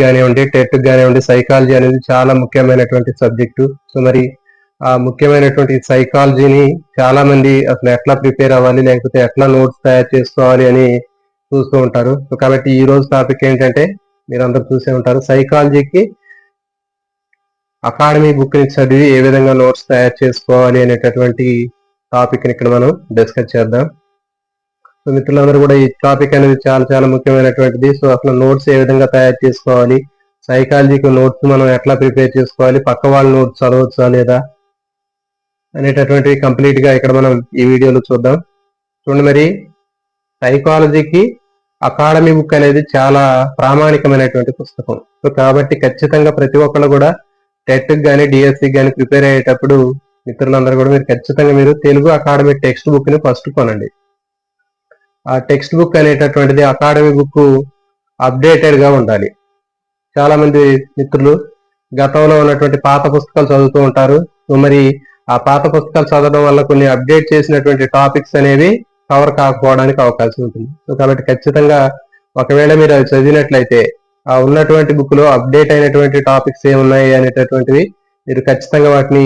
కానివ్వండి టెట్ కానివ్వండి సైకాలజీ అనేది చాలా ముఖ్యమైనటువంటి సబ్జెక్టు. సో మరి ఆ ముఖ్యమైనటువంటి సైకాలజీని చాలా మంది అసలు ఎట్లా ప్రిపేర్ అవ్వాలి లేకపోతే ఎట్లా నోట్స్ తయారు చేసుకోవాలి అని చూస్తూ ఉంటారు. సో కాబట్టి ఈ రోజు టాపిక్ ఏంటంటే మీరు అందరు చూసే ఉంటారు సైకాలజీకి అకాడమీ బుక్ని చదివి ఏ విధంగా నోట్స్ తయారు చేసుకోవాలి అనేటటువంటి టాపిక్ని ఇక్కడ మనం డిస్కస్ చేద్దాం. సో మిత్రులందరూ కూడా ఈ టాపిక్ అనేది చాలా చాలా ముఖ్యమైనటువంటిది. సో అసలు నోట్స్ ఏ విధంగా తయారు చేసుకోవాలి? సైకాలజీకి నోట్స్ మనం ఎట్లా ప్రిపేర్ చేసుకోవాలి? పక్క వాళ్ళ నోట్స్ చదవచ్చా లేదా? అనేటటువంటివి కంప్లీట్గా ఇక్కడ మనం ఈ వీడియోలో చూద్దాం. చూడండి మరి సైకాలజీకి అకాడమీ బుక్ అనేది చాలా ప్రామాణికమైనటువంటి పుస్తకం. సో కాబట్టి ఖచ్చితంగా ప్రతి ఒక్కళ్ళు కూడా టెట్ కానీ డిఎస్సి కానీ ప్రిపేర్ అయ్యేటప్పుడు మిత్రులందరూ కూడా మీరు ఖచ్చితంగా మీరు తెలుగు అకాడమీ టెక్స్ట్ బుక్ని ఫస్ట్ కొనండి. ఆ టెక్స్ట్ బుక్ అనేటటువంటిది అకాడమీ బుక్ అప్డేటెడ్గా ఉండాలి. చాలా మంది మిత్రులు గతంలో ఉన్నటువంటి పాత పుస్తకాలు చదువుతూ ఉంటారు. మరి ఆ పాత పుస్తకాలు చదవడం వల్ల కొన్ని అప్డేట్ చేసినటువంటి టాపిక్స్ అనేవి కవర్ కాకపోవడానికి అవకాశం ఉంటుంది. సో కాబట్టి ఖచ్చితంగా ఒకవేళ మీరు అవి చదివినట్లయితే ఆ ఉన్నటువంటి బుక్లో అప్డేట్ అయినటువంటి టాపిక్స్ ఏమున్నాయి అనేటటువంటివి మీరు ఖచ్చితంగా వాటిని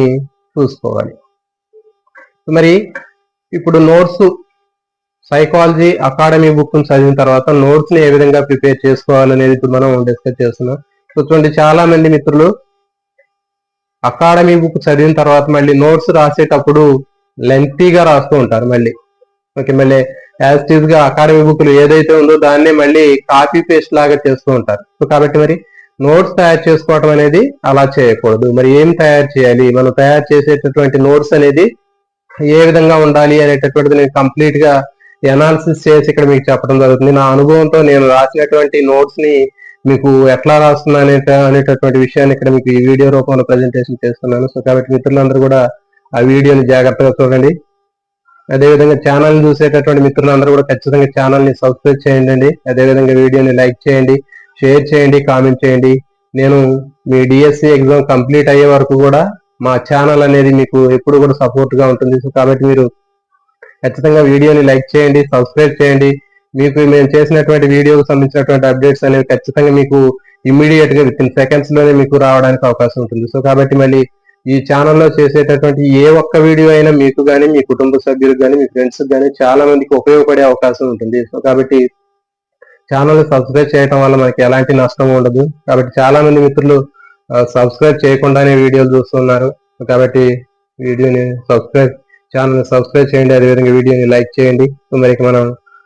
చూసుకోవాలి. మరి ఇప్పుడు నోట్స్ సైకాలజీ అకాడమీ బుక్ చదివిన తర్వాత నోట్స్ని ఏ విధంగా ప్రిపేర్ చేసుకోవాలనేది ఇప్పుడు మనం డిస్కస్ చేస్తున్నాం. సో చూడండి చాలా మంది మిత్రులు అకాడమీ బుక్ చదివిన తర్వాత మళ్ళీ నోట్స్ రాసేటప్పుడు లెంతీగా రాస్తూ ఉంటారు మళ్ళీ. ఓకే మళ్ళీ యాజ్గా అకాడమీ బుక్లు ఏదైతే ఉందో దాన్నే మళ్ళీ కాపీ పేస్ట్ లాగా చేస్తూ ఉంటారు. సో కాబట్టి మరి నోట్స్ తయారు చేసుకోవటం అనేది అలా చేయకూడదు. మరి ఏం తయారు చేయాలి? మనం తయారు చేసేటటువంటి నోట్స్ అనేది ఏ విధంగా ఉండాలి అనేటటువంటిది నేను కంప్లీట్గా ఎనాలిసిస్ చేసి ఇక్కడ మీకు చెప్పడం జరుగుతుంది. నా అనుభవంతో నేను రాసినటువంటి నోట్స్ని మీకు ఎట్లా రాస్తున్నా అనే అనేటటువంటి విషయాన్ని ఇక్కడ మీకు ఈ వీడియో రూపంలో ప్రజెంటేషన్ చేస్తున్నాను. సో కాబట్టి మిత్రులందరూ కూడా ఆ వీడియోని జాగ్రత్తగా చూడండి. అదేవిధంగా ఛానల్ చూసేటటువంటి మిత్రులందరూ కూడా ఖచ్చితంగా ఛానల్ని సబ్స్క్రైబ్ చేయండి అదేవిధంగా వీడియోని లైక్ చేయండి షేర్ చేయండి కామెంట్ చేయండి. నేను మీ డిఎస్సి ఎగ్జామ్ కంప్లీట్ అయ్యే వరకు కూడా మా ఛానల్ అనేది మీకు ఎప్పుడు కూడా సపోర్ట్గా ఉంటుంది. సో కాబట్టి మీరు ఖచ్చితంగా వీడియోని లైక్ చేయండి సబ్స్క్రైబ్ చేయండి. మీకు మేము చేసినటువంటి వీడియోకి సంబంధించినటువంటి అప్డేట్స్ అనేవి ఖచ్చితంగా మీకు ఇమ్మీడియట్గా విత్ ఇన్ సెకండ్స్లోనే మీకు రావడానికి అవకాశం ఉంటుంది. సో కాబట్టి మళ్ళీ ఈ ఛానల్లో చేసేటటువంటి ఏ ఒక్క వీడియో అయినా మీకు కానీ మీ కుటుంబ సభ్యులకు కానీ మీ ఫ్రెండ్స్ కానీ చాలా మందికి ఉపయోగపడే అవకాశం ఉంటుంది. సో కాబట్టి ఛానల్ సబ్స్క్రైబ్ చేయడం వల్ల మనకి ఎలాంటి నష్టం ఉండదు. కాబట్టి చాలా మంది మిత్రులు సబ్స్క్రైబ్ చేయకుండానే వీడియోలు చూస్తున్నారు. కాబట్టి వీడియోని సబ్స్క్రైబ్ ఛానల్ సబ్స్క్రైబ్ చేయండి అదేవిధంగా వీడియోని లైక్ చేయండి. సో మరి మనం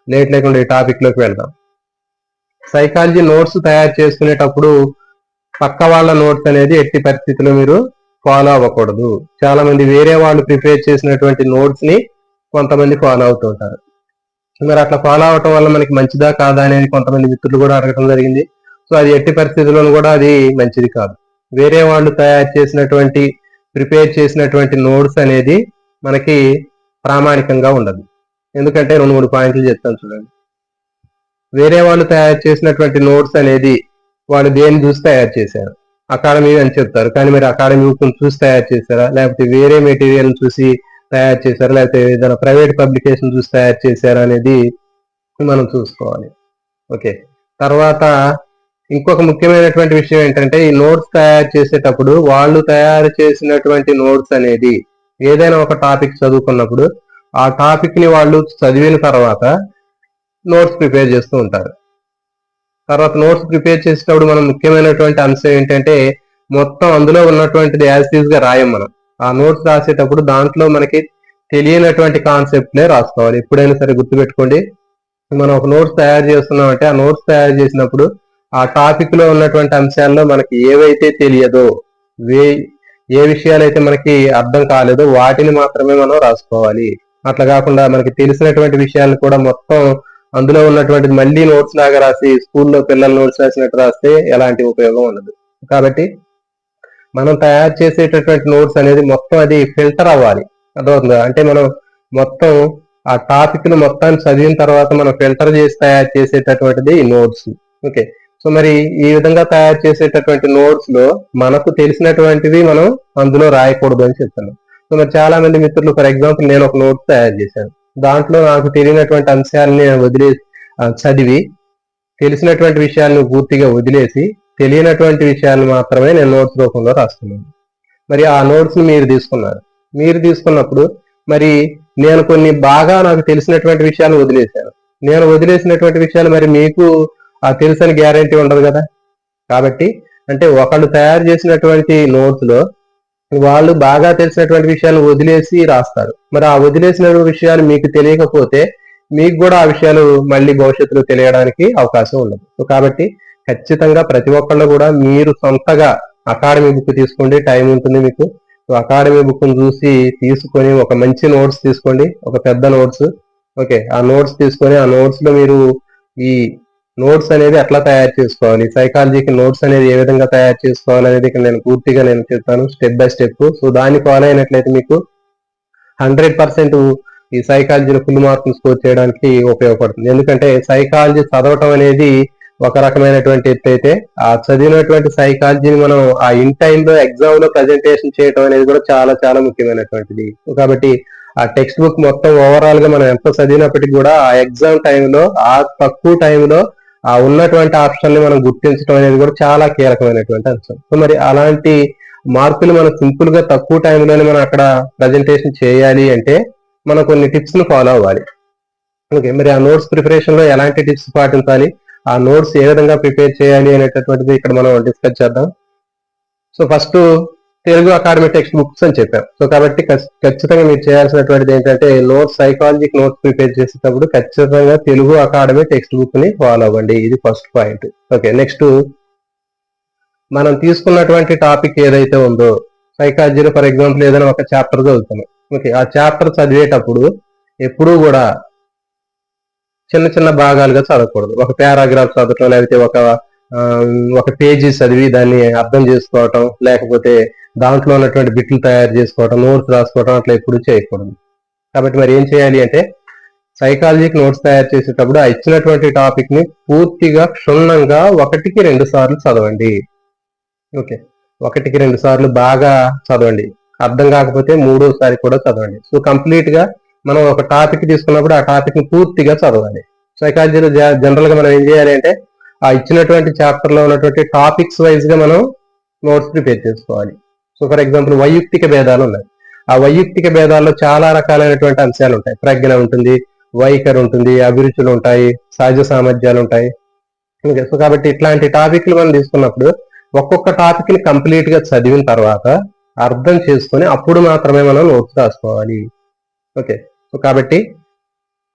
లేట్ లేకుండా ఈ టాపిక్లోకి వెళ్దాం. సైకాలజీ నోట్స్ తయారు చేసుకునేటప్పుడు పక్క వాళ్ళ నోట్స్ అనేది ఎట్టి పరిస్థితిలో మీరు ఫాలో అవ్వకూడదు. చాలా మంది వేరే వాళ్ళు ప్రిపేర్ చేసినటువంటి నోట్స్ని కొంతమంది ఫాలో అవుతుంటారు మరి అట్లా ఫాలో అవటం వల్ల మనకి మంచిదా కాదా అనేది కొంతమంది మిత్రులు కూడా అడగటం జరిగింది. సో అది ఎట్టి పరిస్థితుల్లోనూ కూడా అది మంచిది కాదు. వేరే వాళ్ళు తయారు చేసినటువంటి ప్రిపేర్ చేసినటువంటి నోట్స్ అనేది మనకి ప్రామాణికంగా ఉండదు. ఎందుకంటే రెండు మూడు పాయింట్లు చెప్తాను చూడండి. వేరే వాళ్ళు తయారు చేసినటువంటి నోట్స్ అనేది వాళ్ళు దేన్ని చూసి తయారు చేశారు? అకాడమీ అని చెప్తారు. కానీ మీరు అకాడమీ చూసి తయారు చేశారా? లేకపోతే వేరే మెటీరియల్ చూసి తయారు చేశారా? లేకపోతే ఏదైనా ప్రైవేట్ పబ్లికేషన్ చూసి తయారు చేశారా అనేది మనం చూసుకోవాలి. ఓకే. తర్వాత ఇంకొక ముఖ్యమైనటువంటి విషయం ఏంటంటే ఈ నోట్స్ తయారు చేసేటప్పుడు వాళ్ళు తయారు చేసినటువంటి నోట్స్ అనేది ఏదైనా ఒక టాపిక్ చదువుకున్నప్పుడు ఆ టాపిక్ని వాళ్ళు చదివిన తర్వాత నోట్స్ ప్రిపేర్ చేస్తూ ఉంటారు. తర్వాత నోట్స్ ప్రిపేర్ చేసేటప్పుడు మనం ముఖ్యమైనటువంటి అంశం ఏంటంటే మొత్తం అందులో ఉన్నటువంటిది యాజ్గా రాయం మనం. ఆ నోట్స్ రాసేటప్పుడు దాంట్లో మనకి తెలియనటువంటి కాన్సెప్ట్లే రాసుకోవాలి. ఎప్పుడైనా సరే గుర్తుపెట్టుకోండి. మనం ఒక నోట్స్ తయారు చేస్తున్నామంటే ఆ నోట్స్ తయారు చేసినప్పుడు ఆ టాపిక్లో ఉన్నటువంటి అంశాల్లో మనకి ఏవైతే తెలియదో వే ఏ విషయాలైతే మనకి అర్థం కాలేదో వాటిని మాత్రమే మనం రాసుకోవాలి. అట్లా కాకుండా మనకి తెలిసినటువంటి విషయాలను కూడా మొత్తం అందులో ఉన్నటువంటి మళ్ళీ నోట్స్ లాగా రాసి స్కూల్లో పిల్లల నోట్స్ రాసినట్టు రాస్తే ఎలాంటి ఉపయోగం ఉండదు. కాబట్టి మనం తయారు చేసేటటువంటి నోట్స్ అనేది మొత్తం అది ఫిల్టర్ అవ్వాలి. అర్థమవుతుందా? అంటే మనం మొత్తం ఆ టాపిక్ను మొత్తాన్ని చదివిన తర్వాత మనం ఫిల్టర్ చేసి తయారు చేసేటటువంటిది నోట్స్ ఓకే. సో మరి ఈ విధంగా తయారు చేసేటటువంటి నోట్స్లో మనకు తెలిసినటువంటివి మనం అందులో రాయకూడదు అని చెప్తాను సో మరి చాలా మంది మిత్రులు ఫర్ ఎగ్జాంపుల్ నేను ఒక నోట్స్ తయారు చేశాను. దాంట్లో నాకు తెలియనటువంటి అంశాలని వదిలే చదివి తెలిసినటువంటి విషయాలను పూర్తిగా వదిలేసి తెలియనటువంటి విషయాలు మాత్రమే నేను నోట్స్ రూపంలో రాస్తున్నాను. మరి ఆ నోట్స్ని మీరు తీసుకున్నారు. మీరు తీసుకున్నప్పుడు మరి నేను కొన్ని బాగా నాకు తెలిసినటువంటి విషయాలు వదిలేశాను. నేను వదిలేసినటువంటి విషయాలు మరి మీకు ఆ తెలుసని గ్యారంటీ ఉండదు కదా? కాబట్టి అంటే ఒకళ్ళు తయారు చేసినటువంటి నోట్స్లో వాళ్ళు బాగా తెలిసినటువంటి విషయాలు వదిలేసి రాస్తారు. మరి ఆ వదిలేసిన విషయాలు మీకు తెలియకపోతే మీకు కూడా ఆ విషయాలు మళ్ళీ భవిష్యత్తులో తెలియడానికి అవకాశం ఉండదు. సో కాబట్టి ఖచ్చితంగా ప్రతి ఒక్కళ్ళు కూడా మీరు సొంతగా అకాడమీ బుక్ తీసుకోండి. టైం ఉంటుంది మీకు. అకాడమీ బుక్ చూసి తీసుకొని ఒక మంచి నోట్స్ తీసుకోండి. ఒక పెద్ద నోట్స్. ఓకే. ఆ నోట్స్ తీసుకొని ఆ నోట్స్లో మీరు ఈ నోట్స్ అనేది ఎట్లా తయారు చేసుకోవాలి? సైకాలజీకి నోట్స్ అనేది ఏ విధంగా తయారు చేసుకోవాలి అనేది ఇక్కడ నేను పూర్తిగా నేను చెప్తాను స్టెప్ బై స్టెప్ సో దాన్ని ఫాలో అయినట్లయితే మీకు హండ్రెడ్ పర్సెంట్ ఈ సైకాలజీలో ఫుల్ మార్కులు స్కోర్ చేయడానికి ఉపయోగపడుతుంది. ఎందుకంటే సైకాలజీ చదవటం అనేది ఒక రకమైనటువంటి ఎత్తు అయితే ఆ చదివినటువంటి సైకాలజీని మనం ఆ ఇన్ టైంలో ఎగ్జామ్లో ప్రజెంటేషన్ చేయడం అనేది కూడా చాలా చాలా ముఖ్యమైనటువంటిది. కాబట్టి ఆ టెక్స్ట్ బుక్ మొత్తం ఓవరాల్గా మనం ఎంత చదివినప్పటికీ కూడా ఆ ఎగ్జామ్ టైంలో ఆ తక్కువ టైంలో ఆ ఉన్నటువంటి ఆప్షన్ని మనం గుర్తించడం అనేది కూడా చాలా కీలకమైనటువంటి అంశం. సో మరి అలాంటి మార్పులు మనం సింపుల్గా తక్కువ టైంలోనే మనం అక్కడ ప్రజెంటేషన్ చేయాలి అంటే మనం కొన్ని టిప్స్ని ఫాలో అవ్వాలి. ఓకే మరి ఆ నోట్స్ ప్రిపరేషన్లో ఎలాంటి టిప్స్ పాటించాలి? ఆ నోట్స్ ఏ విధంగా ప్రిపేర్ చేయాలి అనేటటువంటిది ఇక్కడ మనం డిస్కస్ చేద్దాం. So first Telugu academy text books అని చెప్పారు. సో కాబట్టి ఖచ్చితంగా మీరు చేయాల్సినటువంటిది ఏంటంటే నోట్స్ సైకాలజీకి నోట్స్ ప్రిపేర్ చేసేటప్పుడు ఖచ్చితంగా తెలుగు అకాడమీ టెక్స్ట్ బుక్ని ఫాలో అవ్వండి. ఇది ఫస్ట్ పాయింట్. Okay next. మనం తీసుకున్నటువంటి టాపిక్ ఏదైతే ఉందో సైకాలజీలో ఫర్ ఎగ్జాంపుల్ ఏదైనా ఒక చాప్టర్ చదువుతున్నాం ఓకే ఆ చాప్టర్ చదివేటప్పుడు ఎప్పుడూ కూడా చిన్న చిన్న భాగాలుగా చదవకూడదు. ఒక పారాగ్రాఫ్ చదవటం లేకపోతే ఒక ఒక పేజీ చదివి దాన్ని అర్థం చేసుకోవటం లేకపోతే దాంట్లో ఉన్నటువంటి బిట్లు తయారు చేసుకోవటం నోట్స్ రాసుకోవటం అట్లా ఎప్పుడు చేయకూడదు. కాబట్టి మరి ఏం చేయాలి అంటే సైకాలజీకి నోట్స్ తయారు చేసేటప్పుడు ఆ ఇచ్చినటువంటి టాపిక్ని పూర్తిగా క్షుణ్ణంగా ఒకటికి రెండు సార్లు చదవండి. ఓకే. ఒకటికి రెండు సార్లు బాగా చదవండి. అర్థం కాకపోతే మూడోసారి కూడా చదవండి. సో కంప్లీట్గా మనం ఒక టాపిక్ తీసుకున్నప్పుడు ఆ టాపిక్ని పూర్తిగా చదవాలి. సైకాలజీలో జనరల్గా మనం ఏం చేయాలి అంటే ఆ ఇచ్చినటువంటి చాప్టర్లో ఉన్నటువంటి టాపిక్స్ వైజ్గా మనం నోట్స్ ప్రిపేర్ చేసుకోవాలి. సో ఫర్ ఎగ్జాంపుల్ వైయక్తిక భేదాలు ఉన్నాయి. ఆ వైయక్తిక భేదాల్లో చాలా రకాలైనటువంటి అంశాలు ఉంటాయి. ప్రజ్ఞ ఉంటుంది వైఖరి ఉంటుంది అభిరుచులు ఉంటాయి సహజ సామర్థ్యాలు ఉంటాయి. సో కాబట్టి ఇట్లాంటి టాపిక్లు మనం తీసుకున్నప్పుడు ఒక్కొక్క టాపిక్ని కంప్లీట్గా చదివిన తర్వాత అర్థం చేసుకొని అప్పుడు మాత్రమే మనం నోట్స్ రాసుకోవాలి. ఓకే సో కాబట్టి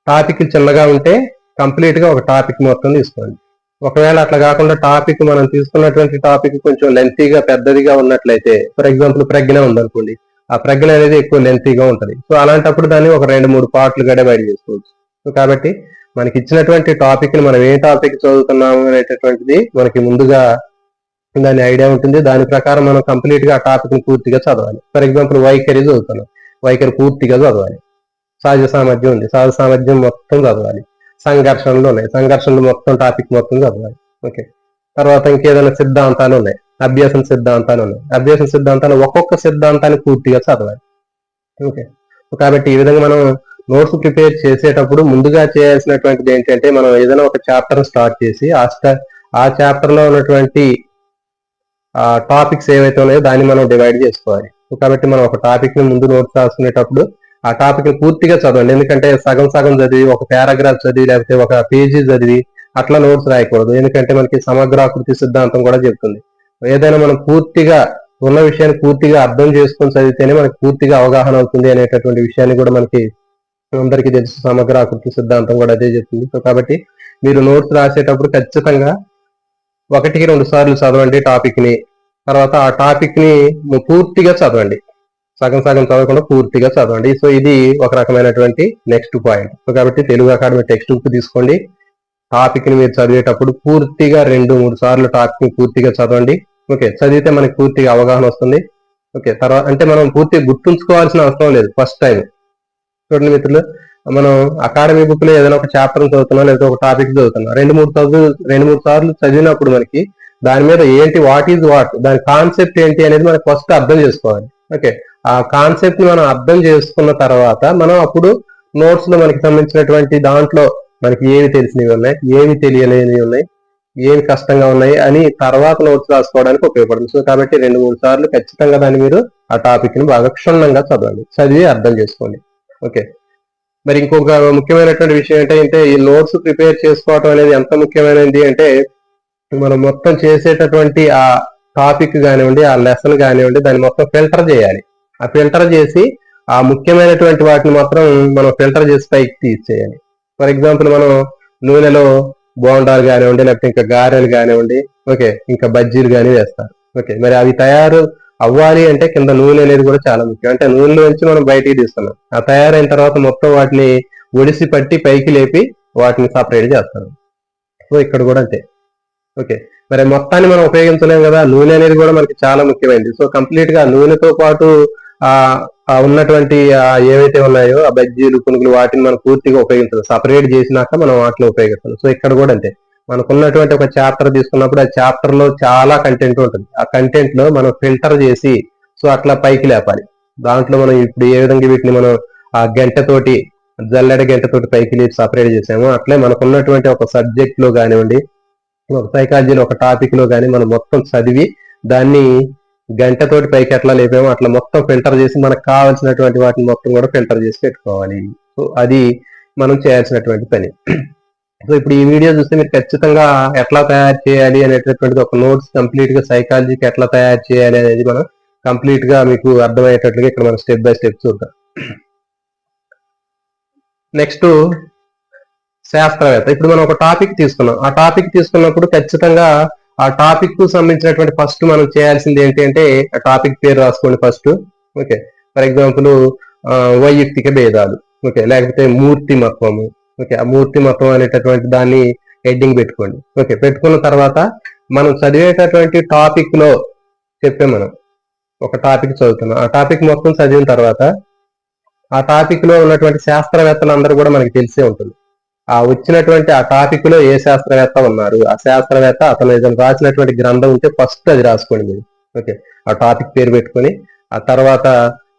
టాపిక్ చిన్నగా ఉంటే కంప్లీట్గా ఒక టాపిక్ మొత్తం తీసుకోండి. ఒకవేళ అట్లా కాకుండా టాపిక్ మనం తీసుకున్నటువంటి టాపిక్ కొంచెం లెంతీగా పెద్దదిగా ఉన్నట్లయితే ఫర్ ఎగ్జాంపుల్ ప్రజ్ఞ ఉందనుకోండి. ఆ ప్రజ్ఞ అనేది ఎక్కువ లెంతీగా ఉంటుంది. సో అలాంటప్పుడు దాన్ని ఒక రెండు మూడు పార్ట్లుగా డివైడ్ చేసుకోవచ్చు. సో కాబట్టి మనకి ఇచ్చినటువంటి టాపిక్ని మనం ఏ టాపిక్ చదువుతున్నాము అనేటటువంటిది మనకి ముందుగా దాని ఐడియా ఉంటుంది. దాని ప్రకారం మనం కంప్లీట్గా ఆ టాపిక్ని పూర్తిగా చదవాలి. ఫర్ ఎగ్జాంపుల్ వైఖరి చదువుతున్నాం. వైఖరి పూర్తిగా చదవాలి. సహజ సామర్థ్యం ఉంది. సహజ సామర్థ్యం మొత్తం చదవాలి. సంఘర్షణలు ఉన్నాయి సంఘర్షణలు మొత్తం టాపిక్ మొత్తం చదవాలి. ఓకే తర్వాత ఇంకేదైనా సిద్ధాంతాలు ఉన్నాయి అభ్యాసం సిద్ధాంతాలు ఉన్నాయి అభ్యాసం సిద్ధాంతాలు ఒక్కొక్క సిద్ధాంతాన్ని పూర్తిగా చదవాలి. ఓకే కాబట్టి ఈ విధంగా మనం నోట్స్ ప్రిపేర్ చేసేటప్పుడు ముందుగా చేయాల్సినటువంటిది ఏంటంటే మనం ఏదైనా ఒక చాప్టర్ స్టార్ట్ చేసి ఆ ఆ చాప్టర్లో ఉన్నటువంటి ఆ టాపిక్స్ ఏవైతే ఉన్నాయో దాన్ని మనం డివైడ్ చేసుకోవాలి. కాబట్టి మనం ఒక టాపిక్ని ముందు నోట్స్ రాసుకునేటప్పుడు ఆ టాపిక్ని పూర్తిగా చదవండి. ఎందుకంటే సగం సగం చదివి ఒక పారాగ్రాఫ్ చదివి లేకపోతే ఒక పేజీ చదివి అట్లా నోట్స్ రాయకూడదు. ఎందుకంటే మనకి సమగ్రాకృతి సిద్ధాంతం కూడా చెప్తుంది ఏదైనా మనం పూర్తిగా ఉన్న విషయాన్ని పూర్తిగా అర్థం చేసుకొని చదివితేనే మనకి పూర్తిగా అవగాహన అవుతుంది అనేటటువంటి విషయాన్ని కూడా మనకి అందరికీ తెలుసు. సమగ్రాకృతి సిద్ధాంతం కూడా అదే చెప్తుంది. సో కాబట్టి మీరు నోట్స్ రాసేటప్పుడు ఖచ్చితంగా ఒకటికి రెండు సార్లు చదవండి టాపిక్ని. తర్వాత ఆ టాపిక్ని పూర్తిగా చదవండి. సగం సగం చదవకుండా పూర్తిగా చదవండి. సో ఇది ఒక రకమైనటువంటి నెక్స్ట్ పాయింట్ సో కాబట్టి తెలుగు అకాడమీ టెక్స్ట్ బుక్ తీసుకోండి. టాపిక్ని మీరు చదివేటప్పుడు పూర్తిగా రెండు మూడు సార్లు టాపిక్ని పూర్తిగా చదవండి. ఓకే చదివితే మనకి పూర్తిగా అవగాహన వస్తుంది. ఓకే తర్వాత అంటే మనం పూర్తిగా గుర్తుంచుకోవాల్సిన అవసరం లేదు ఫస్ట్ టైం చూడండి మిత్రులు మనం అకాడమీ బుక్లో ఏదైనా ఒక చాప్టర్ చదువుతున్నాం లేదా ఒక టాపిక్ చదువుతున్నాం రెండు మూడు చదువు రెండు మూడు సార్లు చదివినప్పుడు మనకి దాని మీద ఏంటి వాట్ ఈజ్ వాట్ దాని కాన్సెప్ట్ ఏంటి అనేది మనకి ఫస్ట్ అర్థం చేసుకోవాలి. ఓకే ఆ కాన్సెప్ట్ని మనం అర్థం చేసుకున్న తర్వాత మనం అప్పుడు నోట్స్లో మనకి సంబంధించినటువంటి దాంట్లో మనకి ఏవి తెలిసినవి ఉన్నాయి ఏవి తెలియలేనివి ఉన్నాయి ఏమి కష్టంగా ఉన్నాయి అని తర్వాత నోట్స్ రాసుకోవడానికి ఉపయోగపడుతుంది. సో కాబట్టి రెండు మూడు సార్లు ఖచ్చితంగా దాన్ని మీరు ఆ టాపిక్ని బాగా క్షుణ్ణంగా చదవండి. చదివి అర్థం చేసుకోండి. ఓకే. మరి ఇంకొక ముఖ్యమైనటువంటి విషయం ఏంటంటే ఈ నోట్స్ ప్రిపేర్ చేసుకోవటం అనేది ఎంత ముఖ్యమైనది అంటే మనం మొత్తం చేసేటటువంటి ఆ టాపిక్ కానివ్వండి ఆ లెసన్ కానివ్వండి దాన్ని మొత్తం ఫిల్టర్ చేయాలి. ఆ ఫిల్టర్ చేసి ఆ ముఖ్యమైనటువంటి వాటిని మాత్రం మనం ఫిల్టర్ చేసి పైకి తీసేయాలి. ఫర్ ఎగ్జాంపుల్ మనం నూనెలో బోండాలు కానివ్వండి లేకపోతే ఇంకా గారెలు కానివ్వండి ఓకే ఇంకా బజ్జీలు కానీ వేస్తారు. ఓకే మరి అవి తయారు అవ్వాలి అంటే కింద నూనె అనేది కూడా చాలా ముఖ్యం. అంటే నూనెలో నుంచి మనం బయటికి తీస్తున్నాం. ఆ తయారైన తర్వాత మొత్తం వాటిని ఒడిసి పట్టి పైకి లేపి వాటిని సపరేట్ చేస్తారు. సో ఇక్కడ కూడా అంతే. ఓకే మరి మొత్తాన్ని మనం ఉపయోగించలేం కదా? నూనె అనేది కూడా మనకి చాలా ముఖ్యమైనది. సో కంప్లీట్గా నూనెతో పాటు ఆ ఉన్నటువంటి ఏవైతే ఉన్నాయో ఆ బజ్జీలు పునుగులు వాటిని మనం పూర్తిగా ఉపయోగించాలి. సపరేట్ చేసినాక మనం వాటిని ఉపయోగిస్తాం. సో ఇక్కడ కూడా అంతే. మనకున్నటువంటి ఒక చాప్టర్ తీసుకున్నప్పుడు ఆ చాప్టర్లో చాలా కంటెంట్ ఉంటుంది. ఆ కంటెంట్లో మనం ఫిల్టర్ చేసి సో అట్లా పైకి లేపాలి. దాంట్లో మనం ఇప్పుడు ఏ విధంగా వీటిని మనం ఆ గంటతోటి జల్లెడ గంటతోటి పైకి లేపి సపరేట్ చేసాము అట్లే మనకున్నటువంటి ఒక సబ్జెక్ట్లో కానివ్వండి ఒక సైకాలజీలో ఒక టాపిక్లో కానీ మనం మొత్తం చదివి దాన్ని గంటతోటి పైకి ఎట్లా లేపామో అట్లా మొత్తం ఫిల్టర్ చేసి మనకు కావాల్సినటువంటి వాటిని మొత్తం కూడా ఫిల్టర్ చేసి పెట్టుకోవాలి. సో అది మనం చేయాల్సినటువంటి పని. సో ఇప్పుడు ఈ వీడియో చూస్తే మీరు ఖచ్చితంగా ఎట్లా తయారు చేయాలి అనేటటువంటిది ఒక నోట్స్ కంప్లీట్గా సైకాలజీకి ఎట్లా తయారు చేయాలి అనేది మనం కంప్లీట్గా మీకు అర్థమయ్యేటట్లుగా ఇక్కడ మనం స్టెప్ బై స్టెప్ చూద్దాం. నెక్స్ట్ శాస్త్రవేత్త. ఇప్పుడు మనం ఒక టాపిక్ తీసుకున్నాం. ఆ టాపిక్ తీసుకున్నప్పుడు ఖచ్చితంగా ఆ టాపిక్కు సంబంధించినటువంటి ఫస్ట్ మనం చేయాల్సింది ఏంటి అంటే ఆ టాపిక్ పేరు రాసుకోండి ఫస్ట్ ఓకే ఫర్ ఎగ్జాంపుల్ వైయక్తిక భేదాలు. ఓకే లేకపోతే మూర్తి మత్వము ఓకే ఆ మూర్తి మూర్తిమత్వం అనేటటువంటి దాన్ని హెడ్డింగ్ పెట్టుకోండి. ఓకే పెట్టుకున్న తర్వాత మనం చదివేటటువంటి టాపిక్లో చెప్పే మనం. ఒక టాపిక్ చదువుతున్నాం. ఆ టాపిక్ మొత్తం చదివిన తర్వాత ఆ టాపిక్లో ఉన్నటువంటి శాస్త్రవేత్తలు అందరూ కూడా మనకి తెలిసే ఉంటుంది. ఆ వచ్చినటువంటి ఆ టాపిక్లో ఏ శాస్త్రవేత్త ఉన్నారు? ఆ శాస్త్రవేత్త అతను ఏదైనా రాసినటువంటి గ్రంథం ఉంటే ఫస్ట్ అది రాసుకోండి మీరు. ఓకే. ఆ టాపిక్ పేరు పెట్టుకొని ఆ తర్వాత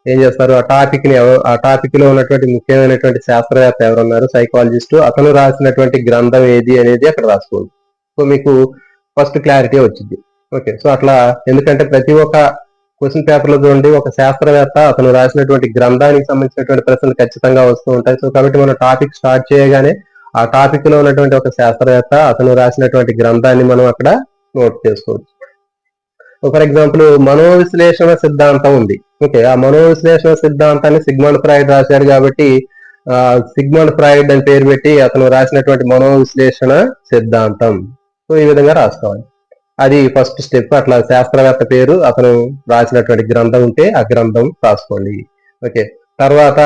ఏం చేస్తారు? ఆ టాపిక్ని ఆ టాపిక్లో ఉన్నటువంటి ముఖ్యమైనటువంటి శాస్త్రవేత్త ఎవరున్నారు? సైకాలజిస్ట్. అతను రాసినటువంటి గ్రంథం ఏది అనేది అక్కడ రాసుకోండి. సో మీకు ఫస్ట్ క్లారిటీ వచ్చింది. ఓకే. సో అట్లా ఎందుకంటే ప్రతి ఒక్క క్వశ్చన్ పేపర్లో చూడండి ఒక శాస్త్రవేత్త అతను రాసినటువంటి గ్రంథానికి సంబంధించినటువంటి ప్రశ్నలు ఖచ్చితంగా వస్తూ ఉంటాయి. సో కాబట్టి మనం టాపిక్ స్టార్ట్ చేయగానే ఆ టాపిక్లో ఉన్నటువంటి ఒక శాస్త్రవేత్త అతను రాసినటువంటి గ్రంథాన్ని మనం అక్కడ నోట్ చేసుకోవచ్చు. ఫర్ ఎగ్జాంపుల్ మనోవిశ్లేషణ సిద్ధాంతం ఉంది. ఓకే ఆ మనోవిశ్లేషణ సిద్ధాంతాన్ని సిగ్మండ్ ఫ్రాయిడ్ రాశాడు కాబట్టి ఆ సిగ్మండ్ ఫ్రాయిడ్ అని పేరు పెట్టి అతను రాసినటువంటి మనోవిశ్లేషణ సిద్ధాంతం. సో ఈ విధంగా రాసుకోవాలి అది ఫస్ట్ స్టెప్ అట్లా శాస్త్రవేత్త పేరు అతను రాసినటువంటి గ్రంథం ఉంటే ఆ గ్రంథం రాసుకోండి. ఓకే తర్వాత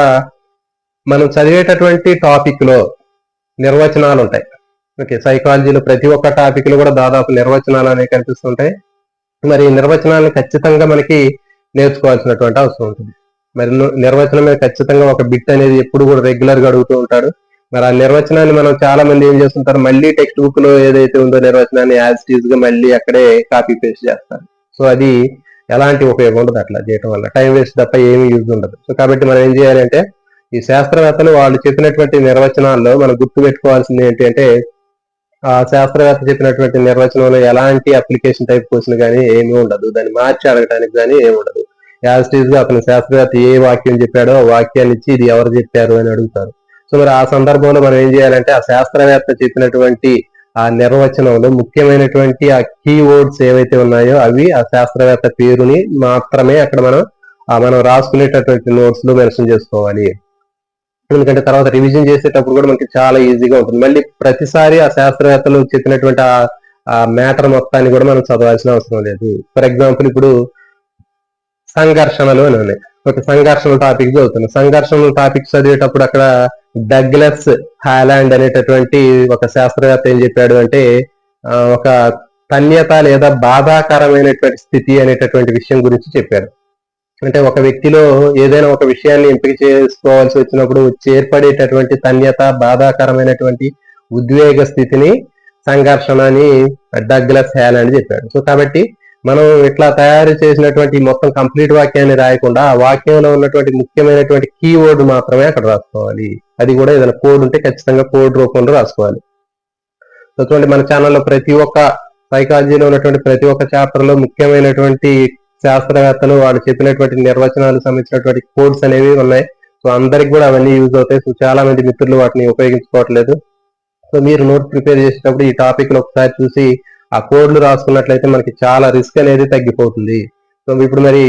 మనం చదివేటటువంటి టాపిక్లో నిర్వచనాలు ఉంటాయి ఓకే సైకాలజీలో ప్రతి ఒక్క టాపిక్లో కూడా దాదాపు నిర్వచనాలు అనేవి కనిపిస్తుంటాయి. మరి ఈ నిర్వచనాలను ఖచ్చితంగా మనకి నేర్చుకోవాల్సినటువంటి అవసరం ఉంటుంది. మరి నిర్వచనం మీద ఖచ్చితంగా ఒక బిట్ అనేది ఎప్పుడు కూడా రెగ్యులర్గా అడుగుతూ ఉంటాడు. మరి ఆ నిర్వచనాన్ని మనం చాలా మంది ఏం చేస్తుంటారు మళ్ళీ టెక్స్ట్ బుక్లో ఏదైతే ఉందో నిర్వచనాన్ని యాజ్ టీజ్గా మళ్ళీ అక్కడే కాపీ పేస్ట్ చేస్తారు. సో అది ఎలాంటి ఉపయోగం ఉండదు అట్లా చేయటం వల్ల. టైం వేస్ట్ తప్ప ఏమీ యూజ్ ఉండదు. సో కాబట్టి మనం ఏం చేయాలంటే ఈ శాస్త్రవేత్తలు వాళ్ళు చెప్పినటువంటి నిర్వచనాల్లో మనం గుర్తు పెట్టుకోవాల్సింది ఏంటంటే ఆ శాస్త్రవేత్త చెప్పినటువంటి నిర్వచనంలో ఎలాంటి అప్లికేషన్ టైప్ క్వశ్చన్ కానీ ఏమీ ఉండదు. దాన్ని మార్చి అడగడానికి కానీ ఏమి ఉండదు. యాజ్ టీజ్గా అతను శాస్త్రవేత్త ఏ వాక్యం చెప్పాడో ఆ వాక్యాన్ని ఇచ్చి ఇది ఎవరు చెప్పారు అని అడుగుతారు. సో మరి ఆ సందర్భంలో మనం ఏం చేయాలంటే ఆ శాస్త్రవేత్త చెప్పినటువంటి ఆ నిర్వచనంలో ముఖ్యమైనటువంటి ఆ కీవర్డ్స్ ఏవైతే ఉన్నాయో అవి ఆ శాస్త్రవేత్త పేరుని మాత్రమే అక్కడ మనం ఆ మనం రాసుకునేటటువంటి నోట్స్లో మెన్షన్ చేసుకోవాలి. ఎందుకంటే తర్వాత రివిజన్ చేసేటప్పుడు కూడా మనకి చాలా ఈజీగా ఉంటుంది. మళ్ళీ ప్రతిసారి ఆ శాస్త్రవేత్తలు చెప్పినటువంటి ఆ మ్యాటర్ మొత్తాన్ని కూడా మనం చదవాల్సిన అవసరం లేదు. ఫర్ ఎగ్జాంపుల్ ఇప్పుడు సంఘర్షణలు అని ఉన్నాయి ఒక సంఘర్షణ టాపిక్ చదువుతున్నాం. సంఘర్షణ టాపిక్ చదివేటప్పుడు అక్కడ డగ్లస్ హాలాండ్ అనేటటువంటి ఒక శాస్త్రవేత్త ఏం చెప్పాడు అంటే ఒక తన్యత లేదా బాధాకరమైనటువంటి స్థితి అనేటటువంటి విషయం గురించి చెప్పాడు అంటే ఒక వ్యక్తిలో ఏదైనా ఒక విషయాన్ని ఎంపిక చేసుకోవాల్సి వచ్చినప్పుడు ఏర్పడేటటువంటి తన్యత బాధాకరమైనటువంటి ఉద్వేగ స్థితిని సంఘర్షణ అని డగ్లస్ హ్యాల్ చెప్పాడు సో కాబట్టి మనం ఇట్లా తయారు చేసినటువంటి మొత్తం కంప్లీట్ వాక్యాన్ని రాయకుండా ఆ వాక్యంలో ఉన్నటువంటి ముఖ్యమైనటువంటి కీవర్డ్ మాత్రమే అక్కడ రాసుకోవాలి. అది కూడా ఏదైనా కోడ్ ఉంటే ఖచ్చితంగా కోడ్ రూపంలో రాసుకోవాలి. సో చూడండి మన ఛానల్లో ప్రతి ఒక్క సైకాలజీలో ఉన్నటువంటి ప్రతి ఒక్క చాప్టర్లో ముఖ్యమైనటువంటి శాస్త్రవేత్తలు వాళ్ళు చెప్పినటువంటి నిర్వచనాలు సంబంధించినటువంటి కోడ్స్ అనేవి ఉన్నాయి. సో అందరికి కూడా అవన్నీ యూజ్ అవుతాయి. సో చాలా మంది మిత్రులు వాటిని ఉపయోగించుకోవట్లేదు. సో మీరు నోట్ ప్రిపేర్ చేసేటప్పుడు ఈ టాపిక్లో ఒకసారి చూసి ఆ కోడ్లు రాసుకున్నట్లయితే మనకి చాలా రిస్క్ అనేది తగ్గిపోతుంది. సో ఇప్పుడు మరి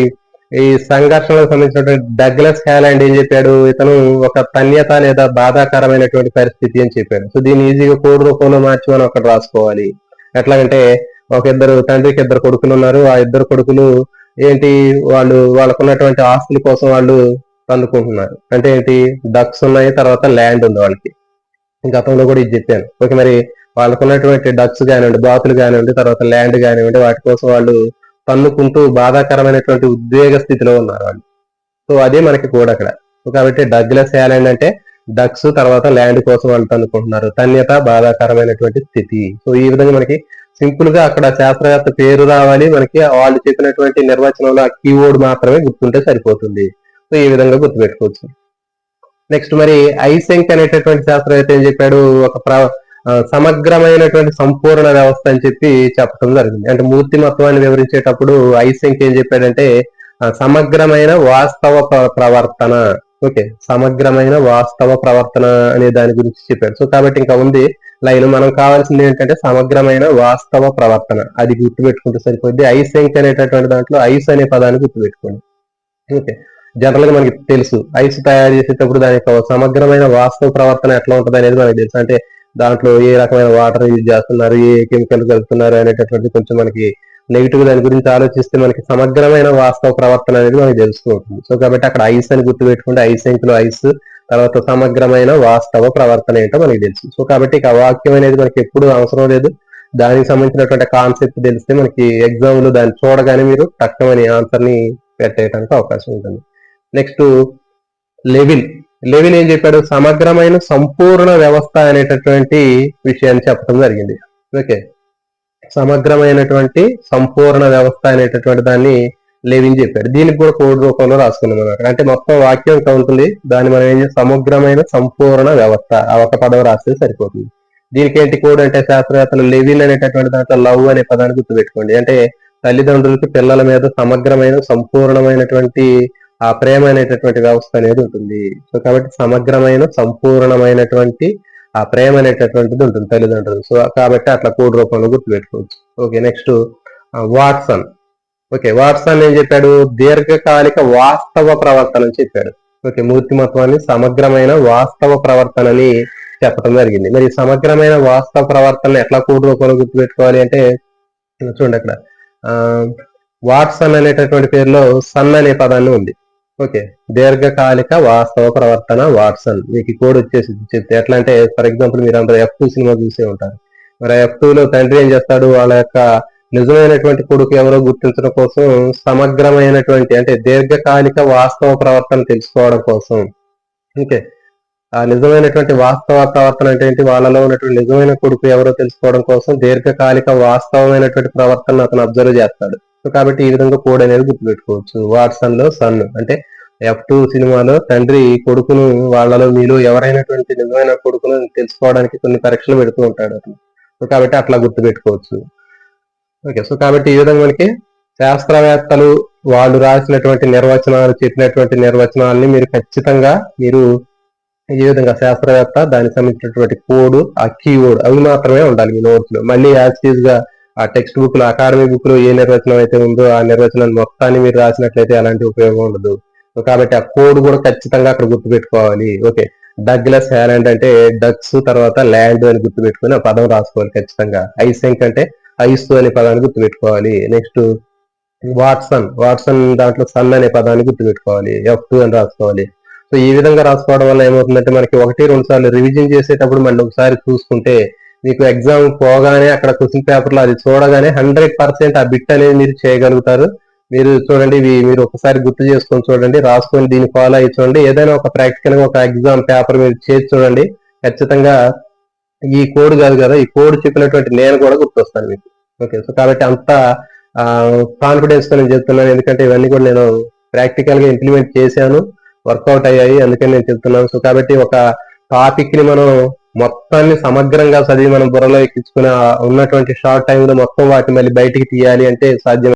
ఈ సంఘర్షణకు సంబంధించినటువంటి డగ్లస్ హ్యాలాండ్ ఏం చెప్పాడు? ఇతను ఒక తన్యత లేదా బాధాకరమైనటువంటి పరిస్థితి అని చెప్పాడు. సో దీన్ని ఈజీగా కోడ్ రూపంలో మార్చి మనం అక్కడ రాసుకోవాలి. ఎట్లాగంటే ఒక ఇద్దరు తండ్రికి ఇద్దరు కొడుకులు ఉన్నారు. ఆ ఇద్దరు కొడుకులు ఏంటి వాళ్ళు వాళ్ళకున్నటువంటి ఆస్తుల కోసం వాళ్ళు అందుకుంటున్నారు. అంటే ఏంటి డక్స్ ఉన్నాయి తర్వాత ల్యాండ్ ఉంది వాళ్ళకి. గతంలో కూడా ఇది చెప్పాను. ఓకే మరి వాళ్ళకున్నటువంటి డక్స్ కానివ్వండి బాతులు కానివ్వండి తర్వాత ల్యాండ్ కానివ్వండి వాటి కోసం వాళ్ళు తన్నుకుంటూ బాధాకరమైనటువంటి ఉద్వేగ స్థితిలో ఉన్నారు వాళ్ళు. సో అదే మనకి కూడా అక్కడ. కాబట్టి డగ్లెస్ ల్యాండ్ అంటే డక్స్ తర్వాత ల్యాండ్ కోసం వాళ్ళు తన్నుకుంటున్నారు. తన్యత బాధాకరమైనటువంటి స్థితి. సో ఈ విధంగా మనకి సింపుల్గా అక్కడ శాస్త్రవేత్త పేరు రావాలి మనకి వాళ్ళు చెప్పినటువంటి నిర్వచనంలో ఆ కీవర్డ్ మాత్రమే గుర్తుంటే సరిపోతుంది. సో ఈ విధంగా గుర్తుపెట్టుకోవచ్చు. నెక్స్ట్ మరి ఐసెంక్ అనేటటువంటి శాస్త్రవేత్త ఏం చెప్పాడు? ఒక ప్ర సమగ్రమైనటువంటి సంపూర్ణ వ్యవస్థ అని చెప్పి చెప్పడం జరిగింది. అంటే మూర్తి మత్వాన్ని వివరించేటప్పుడు ఐసెంక్ ఏం చెప్పాడంటే సమగ్రమైన వాస్తవ ప్రవర్తన. ఓకే సమగ్రమైన వాస్తవ ప్రవర్తన అనే దాని గురించి చెప్పాడు సో కాబట్టి ఇంకా ఉంది లైన్. మనం కావాల్సింది ఏంటంటే సమగ్రమైన వాస్తవ ప్రవర్తన. అది గుర్తుపెట్టుకుంటే సరిపోద్ది. ఐస్ ఎంక్ అనేటటువంటి దాంట్లో ఐస్ అనే పదాన్ని గుర్తుపెట్టుకోండి. ఓకే జనరల్గా మనకి తెలుసు. ఐస్ తయారు చేసేటప్పుడు దాని యొక్క సమగ్రమైన వాస్తవ ప్రవర్తన ఎట్లా ఉంటుంది అనేది మనకి తెలుసు. అంటే దాంట్లో ఏ రకమైన వాటర్ యూజ్ చేస్తున్నారు ఏ కెమికల్ కలుపుతున్నారు అనేటటువంటి కొంచెం మనకి నెగిటివ్ దాని గురించి ఆలోచిస్తే మనకి సమగ్రమైన వాస్తవ ప్రవర్తన అనేది మనకి తెలుస్తూ ఉంటుంది. సో కాబట్టి అక్కడ ఐస్ అని గుర్తుపెట్టుకుంటే ఐస్లో ఐస్ తర్వాత సమగ్రమైన వాస్తవ ప్రవర్తన ఏంటో మనకి తెలుసు. సో కాబట్టి ఇక ఆ వాక్యం అనేది మనకి ఎప్పుడు అవసరం లేదు. దానికి సంబంధించినటువంటి కాన్సెప్ట్ తెలిస్తే మనకి ఎగ్జామ్లో దాన్ని చూడగానే మీరు తక్కువని ఆన్సర్ని పెట్టేయడానికి అవకాశం ఉంటుంది. నెక్స్ట్ లెవిన్ లెవిన్ ఏం చెప్పాడు? సమగ్రమైన సంపూర్ణ వ్యవస్థ అనేటటువంటి విషయాన్ని చెప్పడం జరిగింది. ఓకే సమగ్రమైనటువంటి సంపూర్ణ వ్యవస్థ అనేటటువంటి దాన్ని లెవిన్ చెప్పారు దీనికి కూడా కోడ్ రూపంలో రాసుకున్నాం అన్నమాట అంటే మొత్తం వాక్యం ఇంకా ఉంటుంది? దాన్ని మనం ఏం సమగ్రమైన సంపూర్ణ వ్యవస్థ. ఆ ఒక పదం రాస్తే సరిపోతుంది. దీనికి ఏంటి కోడ్ అంటే శాస్త్రవేత్తలు లెవిన్ అనేటటువంటి దాంట్లో లవ్ అనే పదాన్ని గుర్తుపెట్టుకోండి. అంటే తల్లిదండ్రులకి పిల్లల మీద సమగ్రమైన సంపూర్ణమైనటువంటి ఆ ప్రేమ అనేటటువంటి వ్యవస్థ అనేది ఉంటుంది. సో కాబట్టి సమగ్రమైన సంపూర్ణమైనటువంటి ఆ ప్రేమ అనేటటువంటిది ఉంటుంది తల్లిదండ్రులు. సో కాబట్టి అట్లా కోడ్ రూపంలో గుర్తుపెట్టుకోవచ్చు. Okay next Watson. Okay Watson ఏం చెప్పాడు? దీర్ఘకాలిక వాస్తవ ప్రవర్తన అని చెప్పాడు. ఓకే మూర్తిమత్వాన్ని సమగ్రమైన వాస్తవ ప్రవర్తనని చెప్పడం జరిగింది. మరి సమగ్రమైన వాస్తవ ప్రవర్తన ఎట్లా కోడ్ రూపంలో గుర్తుపెట్టుకోవాలి అంటే చూడండి అక్కడ. ఆ, వాట్సన్ అనేటటువంటి పేరులో సన్ అనే పదాన్ని ఉంది. ఓకే. దీర్ఘకాలిక వాస్తవ ప్రవర్తన వాట్సన్. మీకు కోడ్ వచ్చేసి చెప్తే ఎట్లా అంటే ఫర్ ఎగ్జాంపుల్ మీరు అందరూ ఎఫ్ టూ సినిమా చూసే ఉంటారు. మరి ఎఫ్ టూ లో తండ్రి ఏం చేస్తాడు? వాళ్ళ యొక్క నిజమైనటువంటి కొడుకు ఎవరో గుర్తించడం కోసం సమగ్రమైనటువంటి అంటే దీర్ఘకాలిక వాస్తవ ప్రవర్తన తెలుసుకోవడం కోసం. ఓకే. ఆ నిజమైనటువంటి వాస్తవ ప్రవర్తన అంటే ఏంటి? వాళ్ళలో ఉన్నటువంటి నిజమైన కొడుకు ఎవరో తెలుసుకోవడం కోసం దీర్ఘకాలిక వాస్తవమైనటువంటి ప్రవర్తన అతను అబ్జర్వ్ చేస్తాడు. సో కాబట్టి ఈ విధంగా కోడ్ అనేది గుర్తుపెట్టుకోవచ్చు. వాట్సన్లో సన్ అంటే ఎఫ్ టూ సినిమాలో తండ్రి కొడుకును వాళ్ళలో మీలో ఎవరైనటువంటి నిజమైన కొడుకును తెలుసుకోవడానికి కొన్ని పరీక్షలు పెడుతూ ఉంటాడు అతను. సో కాబట్టి అట్లా గుర్తుపెట్టుకోవచ్చు. ఓకే సో కాబట్టి ఈ విధంగా మనకి శాస్త్రవేత్తలు వాళ్ళు రాసినటువంటి నిర్వచనాలు చెప్పినటువంటి నిర్వచనాలని మీరు ఖచ్చితంగా మీరు ఈ విధంగా శాస్త్రవేత్త దానికి సంబంధించినటువంటి కోడ్ ఆ కీవర్డ్ అవి మాత్రమే ఉండాలి మీ నోట్స్లో. మళ్ళీ యాజ్గా ఆ టెక్స్ట్ బుక్లో అకాడమీ బుక్లో ఏ నిర్వచనం అయితే ఉందో ఆ నిర్వచనాన్ని మొత్తాన్ని మీరు రాసినట్లయితే అలాంటి ఉపయోగం ఉండదు. కాబట్టి ఆ కోడ్ కూడా ఖచ్చితంగా అక్కడ గుర్తుపెట్టుకోవాలి ఓకే. డగ్లస్ హ్యాలండ్ అంటే డగ్స్ తర్వాత ల్యాండ్ అని గుర్తుపెట్టుకుని ఆ పదం రాసుకోవాలి ఖచ్చితంగా. ఐసెంక్ అంటే ఐస్ అనే పదాన్ని గుర్తుపెట్టుకోవాలి నెక్స్ట్ వాట్సన్ వాట్సన్ దాంట్లో సన్ అనే పదాన్ని గుర్తుపెట్టుకోవాలి ఎఫ్ టూ అని రాసుకోవాలి. సో ఈ విధంగా రాసుకోవడం వల్ల ఏమవుతుందంటే మనకి ఒకటి రెండు సార్లు రివిజన్ చేసేటప్పుడు మళ్ళీ ఒకసారి చూసుకుంటే మీకు ఎగ్జామ్ పోగానే అక్కడ క్వశ్చన్ పేపర్లో అది చూడగానే హండ్రెడ్ పర్సెంట్ ఆ బిట్ అనేది మీరు చేయగలుగుతారు. మీరు చూడండి ఇవి మీరు ఒకసారి గుర్తు చేసుకొని చూడండి రాసుకొని దీన్ని ఫాలో అయ్యి చూడండి. ఏదైనా ఒక ప్రాక్టికల్గా ఒక ఎగ్జామ్ పేపర్ మీరు చేసి చూడండి. ఖచ్చితంగా ఈ కోడ్ కాదు కదా ఈ కోడ్ చెప్పినటువంటి నేను కూడా గుర్తొస్తాను మీకు. ఓకే సో కాబట్టి అంత కాన్ఫిడెన్స్తో నేను చెప్తున్నాను. ఎందుకంటే ఇవన్నీ కూడా నేను ప్రాక్టికల్గా ఇంప్లిమెంట్ చేశాను వర్కౌట్ అయ్యాయి అందుకని నేను చెప్తున్నాను. సో కాబట్టి ఒక టాపిక్ని మనం మొత్తాన్ని సమగ్రంగా చదివి మనం బుర్రలో ఎక్కించుకుని ఉన్నటువంటి షార్ట్ టైం లో మొత్తం వాటిని మళ్ళీ బయటికి తీయాలి అంటే సాధ్యం